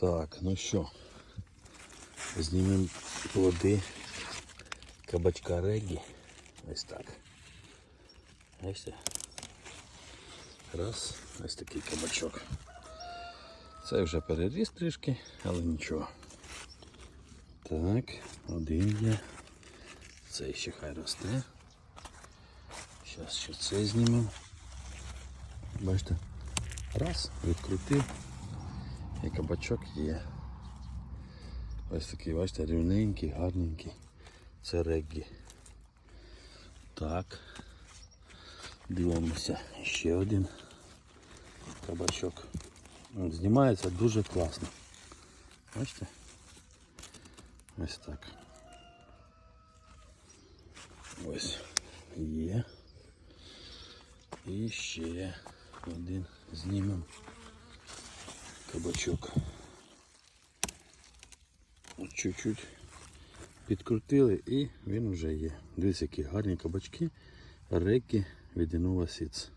Так, ну що, знімемо плоди кабачка Регі. Ось так. Бачите? Раз, ось такий кабачок. Це вже переріс трішки, але нічого. Так, один є. Цей ще хай росте. Зараз ще це знімемо. Бачите? Раз, відкрутив. І кабачок є. Ось такий, бачите, рівненький, гарненький. Це реггі. Так. Дивимося. Ще один кабачок. Знімається дуже класно. Бачите? Ось так. Ось є. І ще один знімемо кабачок. От Чуть-чуть підкрутили і він вже є. Дивіться, які гарні кабачки. Реки від Innova Seeds.